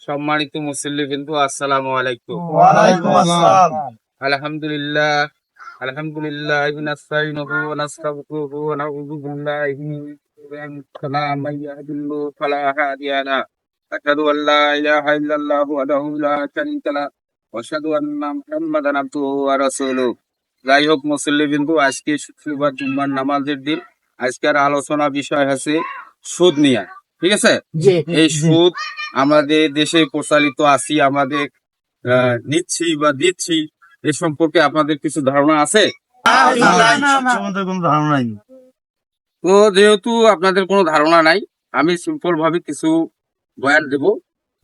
সম্মানিত মুসল্লি বিন্দু আসসালামু আলাইকুম। আলহামদুলিল্লাহ আলহামদুলিল্লাহ নাস্তাইনুহু ওয়া নাস্তাগফিরুহু ওয়া নাউযু বিল্লাহি মিন শুরুরি ইয়াহদিল্লাহু ফালা হাদিয়া লা আশহাদু আন লা ইলাহা ইল্লাল্লাহু ওয়াহদাহু লা শারীকা লা ওয়া আশহাদু আন্না মুহাম্মাদান আবদুহু ওয়া রাসূলুহু যাই হোক মুসল্লি বিন্দু আজকে শুক্রবার জুম্মার নামাজের দিন আজকের আলোচনা বিষয় আছে সুদ নিয়ে ঠিক আছে? এই সুদ আমাদের দেশে প্রচলিত আছি আমাদের আহ, নিচ্ছি বা দিচ্ছি এ সম্পর্কে আপনাদের কিছু ধারণা আছে? সম্বন্ধে কোনো ধারণা নাই। তো যেহেতু আপনাদের কোনো ধারণা নাই আমি সিম্পল ভাবে কিছু বয়ান দেব।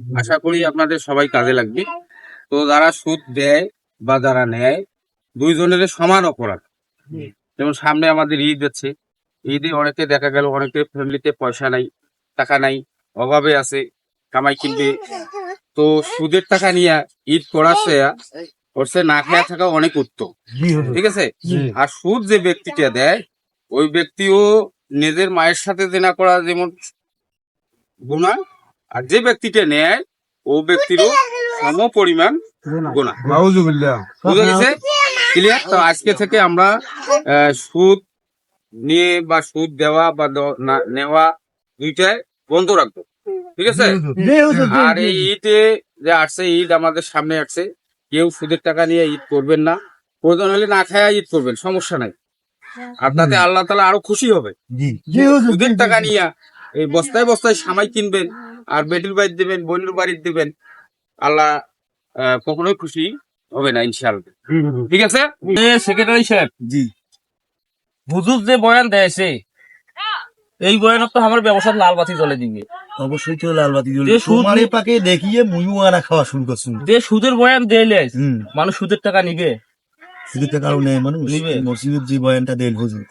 আশা করি আপনাদের সবাই কাজে লাগবে। তো যারা সুদ দেয় বা যারা নেয় দুইজনের সমান অপরাধ। যেমন সামনে আমাদের ঈদ আছে। ঈদে অনেকে দেখা গেল অনেকের ফ্যামিলিতে পয়সা নাই। টাকা নাই অভাবে আছে কামাই কিনবে। তো সুদের টাকা নিয়ে ঈদ করাচ্ছে করছে না খেয়া থাকা অনেক উত্তম ঠিক আছে? আর সুদ যে ব্যক্তিটা দেয় ওই ব্যক্তিও নিজের মায়ের সাথে জেনা করা যেমন গুণা আর যে ব্যক্তিটা নেয় ও ব্যক্তিরও সম পরিমাণ গুণা। বুঝা গেছে? ক্লিয়ার তো আজকে থেকে আমরা আহ, সুদ নিয়ে বা সুদ দেওয়া বা নেওয়া দুইটাই বন্ধ রাখব। ঠিক আছে? আর এই ঈদে যে আসছে ঈদ আমাদের সামনে আসছে কেউ সুদের টাকা নিয়ে ঈদ করবেন না। প্রয়োজন হলে না খায় ঈদ করবেন সমস্যা নাই। আর তাতে আল্লাহ তালা আরও খুশি হবে। জি। সুদের টাকা নিয়ে এই বস্তায় বস্তায় সামাই কিনবেন আর বেটির বাড়ি দিবেন বোনের বাড়ি দিবেন আল্লাহ আহ, কখনোই খুশি হবে না ইনশাআল্লাহ। ঠিক আছে? সেক্রেটারি সাহেব। জি। হুজুর যে বয়ান দেয়ছে এই বয়ানত তো আমার ব্যবসার লাল বাতি জ্বলে দিবে অবশ্যই তো লাল বাতি তোমার নি- পাকে দেখিয়ে মুইও আনা খাওয়া শুরু করছুন যে সুদের বয়ান দিলে হুম। মানুষ সুদের টাকা নিবে। সুদের কারণ নেই মানুষ। নিবে। মসজিদের যে বয়ানটা দেন হুজুর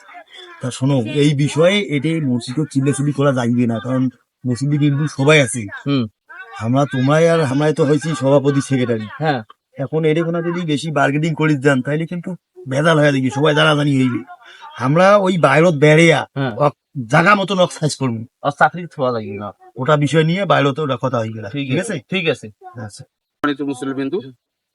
তা শোনো এই বিষয়ে এটাই মসজিদও চিল্লাচিল্লি করা যাইবে না কারণ মসজিদে কিন্তু সবাই আছে। হুম। আমরা তোমায় আর আমরাই তো হয়েছি সভাপতি সেক্রেটারি। হ্যাঁ। এখন এর কোনো যদি বেশি বার্গেনিং করিস দেন তাইলে কিন্তু ভেজাল হয়ে দেখি সবাই জানাজানি হইবে। আমরা ওই বাইরত বেড়েয়া জাগা মতো নক সাইজ করব। আর চাকরি থোয়া লাগবে না। ওটা বিষয় নিয়ে বাইরতে ওটা কথা হয়ে গেল। ঠিক আছে ঠিক আছে। আচ্ছা। মুসলিম বিন্দু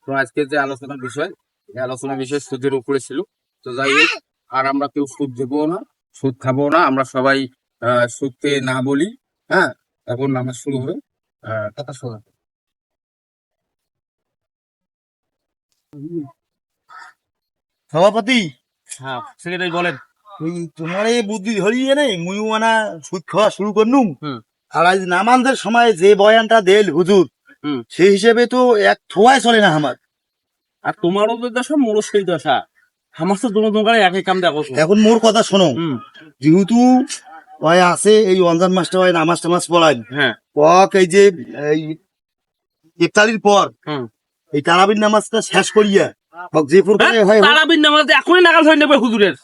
তো আজকে যে আলোচনার বিষয় এই আলোচনা বিষয় সুদের উপরে ছিল। তো যাই হোক আর আমরা কেউ সুদ দেবো না সুদ খাব না। আমরা সবাই আহ, সুদকে না বলি হ্যাঁ? এখন নামাজ শুরু হবে। আহ, কথা শোনা সভাপতি? হ্যাঁ সেক্রেটারি বলেন। তোমার এই বুদ্ধি ধরিয়ে নেই মুই আনা সুদ খাওয়া শুরু করনুম হুম। আর আজ নামাজের সময় যে বয়ানটা দেল হুজুর। সেই হিসেবে তো এক থোয়াই চলে না আমার। আর তোমারও তো দশা মোরও সেই দশা। আমার তো দুনো দোকানে একই কাম দেখো। এখন মোর কথা শোনো। যেহেতু ওই আছে এই রমজান মাসটা ওই নামাজ টামাজ পড়ায় হ্যাঁ। কক এই যে এই ইফতারির পর এই তারাবির নামাজটা শেষ করিয়া যে প্রকারে হয় হোক। তারাবিন নামাজ এখনই নাগাল হয়ে নেবে হুজুরের।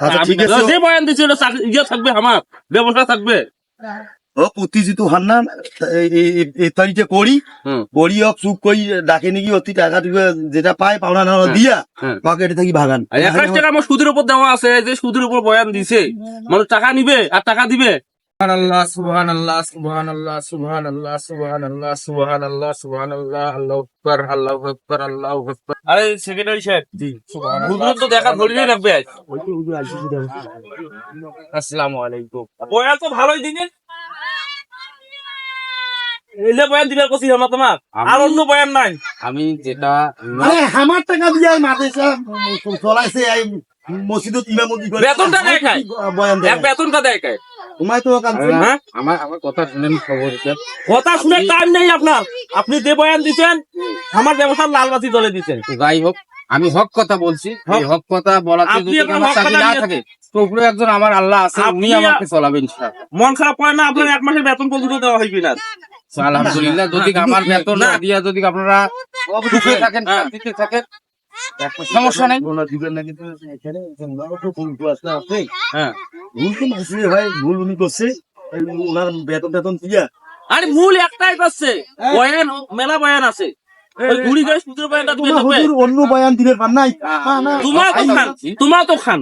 আচ্ছা ঠিক আছে। যে বয়ান ওটা ইয়ে থাকবে আমার ব্যবসা থাকবে। ও উত্তেজিত হন না করি হোক চুপ করি ডাকে নাকি অতি টাকা টুকা যেটা পায় পাওনা না হ্যাঁ, দিয়া পকেটে থাকি ভাগান এক টাকা আমার সুদের উপর দেওয়া আছে যে সুদের উপর বয়ান দিছে মানুষ টাকা নিবে আর টাকা দিবে। সুবহানাল্লাহ সুবহানাল্লাহ সুবহানাল্লাহ সুবহানাল্লাহ সুবহানাল্লাহ সুবহানাল্লাহ সুবহানাল্লাহ আল্লাহু আকবার আল্লাহু আকবার আল্লাহু আকবার। আরে সেক্রেটারি সাহেব হুজুর তো দেখা ধরিয়ে রাখবে আজ। আসসালামু আলাইকুম। বয়ান তো ভালোই দিনে এলে বয়ান দিলে কছি আমার তোমার। আর অন্য বয়ান নাই। আমি যেটা আরে আমার টাকা দিয়ে মাদ্রাসা চলাইছে এই মসজিদত ইমামতি করে বেতনটা দেয় খায়। বয়ান দেয়। বেতনটা কে তোমায় তো হ্যাঁ আমার আমার কথা শুনেন খবর কথা শুনে টাইম নেই আপনার। আপনি যে বয়ান দিচ্ছেন আমার ব্যবসার লাল বাতি জ্বলে দিচ্ছেন যাই হোক আমি হক কথা বলছি। এই হক কথা বলাতে যদি আমার চাকরি না থাকে তো উপরে একজন আমার আল্লাহ আছে উনি আপনি- আমাকে চলাবেন মন খারাপ করে না আপনার এক মাসের বেতন পর্যন্ত দেওয়া হইবে না। আলহামদুলিল্লাহ যদি আমার বেতন না। দিয়া যদি আপনারা সুখে থাকেন হ্যাঁ। শান্তিতে থাকেন সমস্যা নেই। কিন্তু এখানে আছে আছে। হ্যাঁ। ভুল তো ভাই ভুল উনি করছে। ওনার বেতন টেতন দিয়া। আরে মূল একটাই করছে। বয়ান মেলা বয়ান আছে। অন্য বয়ান দিলে পার নাই। না, না, তোমার তো খান তোমার তো খান।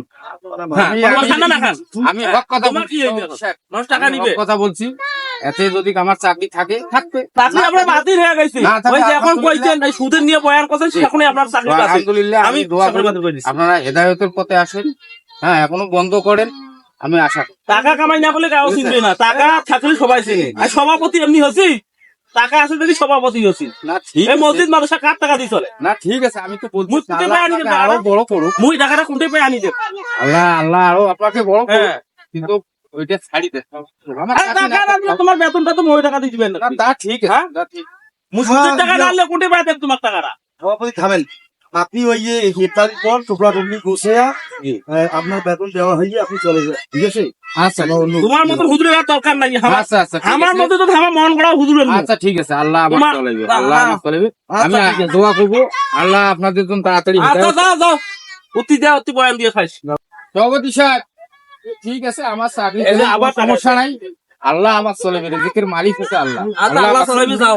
হ্যাঁ আমি- খান না না খান। আমি হক কথা বলছি কি হইবে এখন? শেখ, মানুষ টাকা নিবে। কথা বলছি এতে যদি আমার চাকরি থাকে থাকবে। চাকরি আপনার বাতিল হয়ে গেছে। ওই যে এখন কইছেন এই সুদের নিয়ে বয়ান করছেন সেখানে আপনার চাকরি আছে আলহামদুলিল্লাহ আমি দোয়া করি আপনারা হেদায়তের পথে আসেন হ্যাঁ এখনও বন্ধ করেন আমি আশা টাকা কামাই না বলে কাউ চিনবে না। টাকা থাকলে সবাই চিনে। আর সভাপতি এমনি হচ্ছি টাকা আছে দেখি সভাপতি হচ্ছি না ঠিক এই মসজিদ মানুষ কার টাকা দিয়ে চলে? না ঠিক আছে আমি তো বলছি পায় আনি দেন, আরও বড় করুক। মুই টাকাটা কোনটা পেয়ে আনি দেব? আল্লাহ আল্লাহ আরও আপনাকে বড় করুক। হ্যাঁ। কিন্তু ওইটা ছাড়ি দিলে তোমার বেতনটা তো মই টাকা দিয়ে দিবেন না। তা ঠিক হ্যাঁ? তা ঠিক। মুই হ্যাঁ, টাকা দিলে কোনটা পাই দেব তোমার টাকাটা? সভাপতি থামেন। আপনি ওই যে পর টুকরা টুকরি গোছে আপনার বেতন দেওয়া হয়ে আপনি চলে যান ঠিক আছে? আচ্ছা আমার অন্য- তোমার মতো হুজুরের আর দরকার নাই। আচ্ছা আচ্ছা আমার মতো তো আমার মন করা হুজুরের আচ্ছা ঠিক আছে আল্লাহ আমার তোমার- চলাইবে আল্লাহ- আল্লাহ আমার চলাইবে আমি আচ্ছা, আছে। দোয়া করব আল্লাহ আপনাদের জন্য তাড়াতাড়ি আচ্ছা যাও যাও অতি যা অতি বয়ান দিয়ে খাইস। সভাপতি সাহেব ঠিক আছে আমার চাকরি এই যে কোনো আবার সমস্যা নাই। আল্লাহ আমার চলে রিজিকের মালিক হচ্ছে আল্লাহ। আচ্ছা আল্লাহ আল্লাহ যাও।